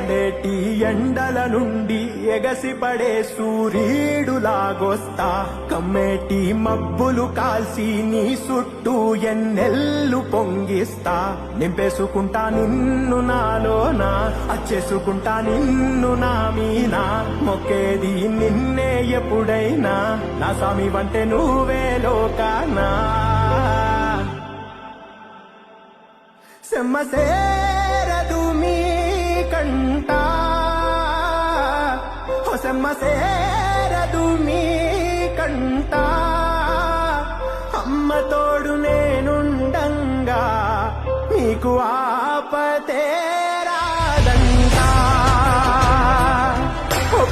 మండేటి ఎండల నుండి ఎగసిపడే సూర్యుడులాగొస్తా కమ్మేటి మబ్బులు కాల్సి నీ చుట్టూ ఎన్నెల్లు పొంగిస్తా. నింపేసుకుంటా నిన్ను నాలోనా అచ్చేసుకుంటా నిన్ను నా మీనా. మొక్కేది నిన్నే ఎప్పుడైనా నా స్వామి వంటే నువ్వే లోకానా. సెమ్మ హో సేరదు మీ కంట అమ్మ తోడు నేనుండంగా మీకు ఆపతే రాదంట ఓ